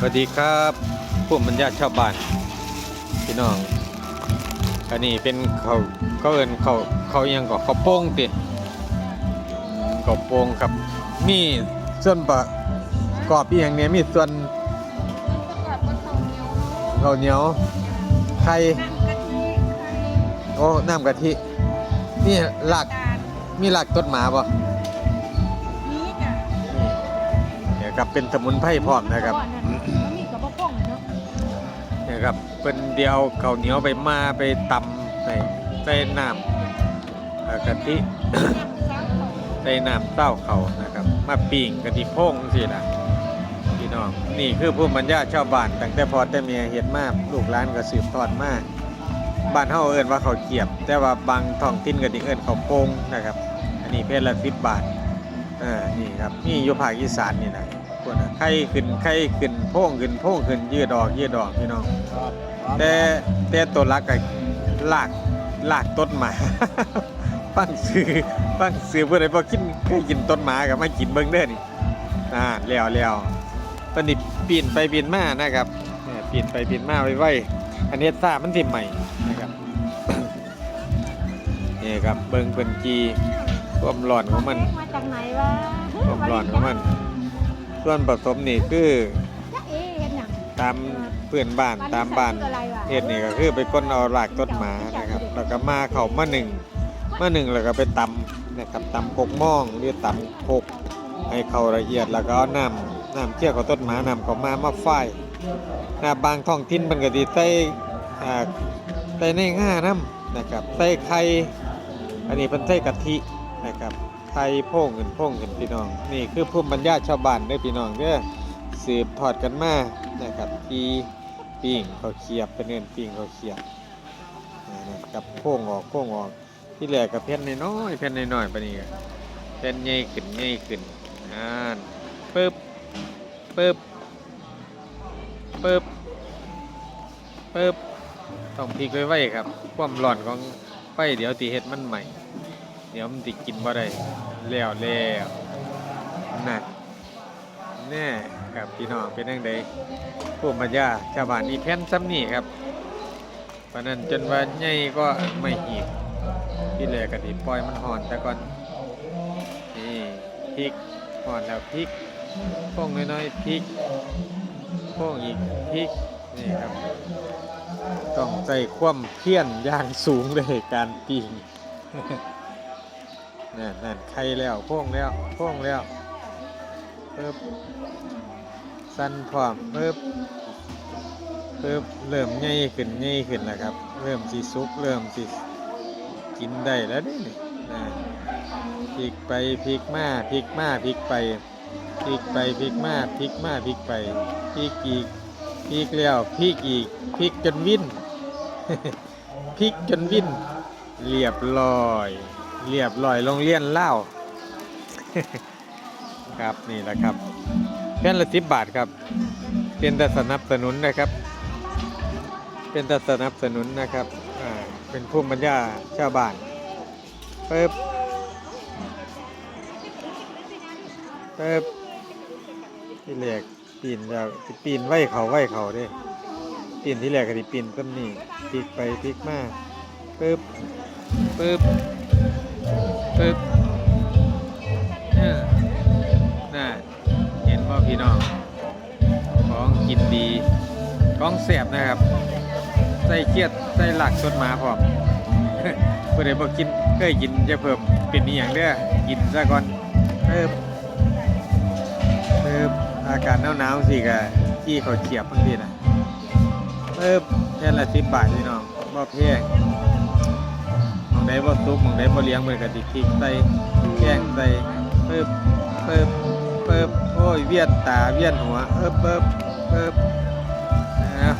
สวัสดีครับผู้บรรยาชาวบ้านพี่น้อง อันนี้เป็นเขาเขาเอินเขาเขาอิหยังก็เขาวโป้งติอืมเขาวโป้งครับ มีส่วนประกอบอีหยังเนี่ยมีส่วนประกอบกับข้าวเหนียวข้าวเหนียวไข่น้ำกะทิไข่โอ้น้ำกะทินี่หลักตาลมีหลักต้นหมาบ่นี้จ้ะนี่เนี่ยครับเป็นสมุนไพรพร้อมนะครับ ครับเป็นเดียวเข้าเหนียวไปมาไปตำใส่ใส่น้ำกะทิใส่น้ำเต้าเขานะครับ มาปิ้งกะทิพงสิล่ะพี่น้องนี่คือผู้บรรยาชาวบ้านตั้งแต่พอแต่เมียเห็ดมาลูกหลานก็สืบทอดมาบ้านเฮาเอิ้นว่าเขาเกียบ แต่ว่าบางท้องถิ่นก็สิเอิ้นเขาโปงนะครับ อันนี้เพชรละ10บาทอ่านี่ครับนี่อยู่ภาคอีสานนี่นะ วกนั้นไข่ขึ้นไข่ขึ้นโพ่งขึ้นโพ่งขึ้นยืดออกยืดออกพี่น้องแต่แต่ตัวรักก็ลากลากต้นหมา ฟังซื้อฟังซื้อเพื่อใดพอกินเคยกินต้นหมากับมากินเบิ้งเด้อนี่อ่าแล้วแล้วตอนนี้ปีนไปปีนมานะครับเนี่ยปีนไปปีนมาไว้ไว้อันนี้ซ่ามันสิใหม่นะครับนี่ครับเบิ้งเป็นจีความร้อนของมัน มาจากไหนวะความร้อนของมัน ส่วนผสมนี่คือเอ๊ะเห็นหยังตามเพื่อนบ้านตามบ้านเฮ็ดนี่ก็คือไปก้นเอารากต้นหมานะครับ แล้วก็มาเข้ามาหนึ่งมาหนึ่งแล้วก็ไปตำนะครับตำโคกม่องหรือตำโคกให้เข้าละเอียดแล้วก็เอาน้ำน้ำเชี่ยวกับต้นหมานำเข้ามามาฝ้ายนะบางท้องถิ่นมันก็สิใส่อ่าใส่ในง่าน้ำนะครับใส่ไข่อันนี้เพิ่นใส่กะทินะครับ ไข่โพ่งเงินโพ่งเงินพี่น้อง นี่คือภูมิปัญญาชาวบ้านเด้อพี่น้องเด้อสืบทอดกันมานะครับที่ปิ้งเขาเขียบเป็นเงินปิ้งเขาเขียบนะกับโค้งออกโค้งออกที่แรกกับเพ่นน้อยเพ่นน้อยๆปะนี่ก็เพ่นใหญ่ขึ้นใหญ่ขึ้นอ่านปึ๊บปึ๊บปึ๊บปึ๊บต้องพลิกไว้ๆครับ ความร้อนของไฟเดี๋ยวตีเฮ็ดมันใหม่ ดี๋ยวมันติกินบ่ได้แล้วแล้วนั่นแน่ครับพี่น้องเป็นยังไงผู้ปัญญาชาวบ้านนี่แผ่นซ้ำนี่ครับปานนั้นจนว่าใหญ่ก็ไม่หีบที่แรกก็สิปล่อยมันห่อนแต่ก่อนนี่พริกห่อนแล้วพริกโป้งน้อยๆพริกโป้งอีกพริกนี่ครับต้องใจคว่ำเพี้ยนอย่างสูงเลยการปิ้ง นั่นนั่นไข่แล้วโป้งแล้วโป้งแล้วปึ๊บสั้นพร้อมเพิ่มเพิ่มเริ่มใหญ่ขึ้นใหญ่ขึ้นแล้วครับ เริ่มสีสุกเริ่มสีกินได้แล้วนี่นะพลิกไปพลิกมาพลิกมาพลิกไปพลิกไปพลิกมาพลิกมาพลิกไปพลิกอีกพลิกแล้วพลิกอีกพลิกจนวิ่นพลิกจนวิ่นเรียบร้อย เรียบร้อยโรงเรียนเล่าครับนี่แหละครับแค่ละสิบบาทครับเป็นแต่สนับสนุนนะครับ เป็นแต่สนับสนุนนะครับอ่าเป็นผู้บรรยาชาวบ้านเปิบเปิบที่แรกปีนแล้วปีนไหวเขาไหวเขาเด้ปีนที่แรกก็สิปีนต้นนี้พลิกไปพลิกมาปึ๊บปึ๊บ ปึ๊บเออน่าเห็นว่าพี่น้อง ของกินดี ของแสบนะครับใส่เกียดใส่หลักต้นมาพร้อมเพื่อได้บอกกินเคยกินจะเพิ่มเป็นอย่างเด้อกินซะก่อนเพิ่มเพิ่มอากาศหนาวๆสิกะที่เขาเขียบบางทีนะเพิ่มแค่ละสิบบาทพี่น้องบ่แพงหมอง ใดบ่ซุกหมองใดบ่เลี้ยงมันก็ติพริกใส่แกงใส่เพิ่มเพิ่มเปิบโอ้ยเวียนตาเวียนหัวเอิบเปิบเปิบนะ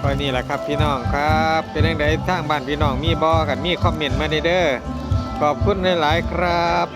ก็นี่แหละครับพี่น้องครับ เป็นยังไดทางบ้านพี่น้องมีบอกันมีคอมเมนต์มาในเด้อขอบคุณหลายๆครับ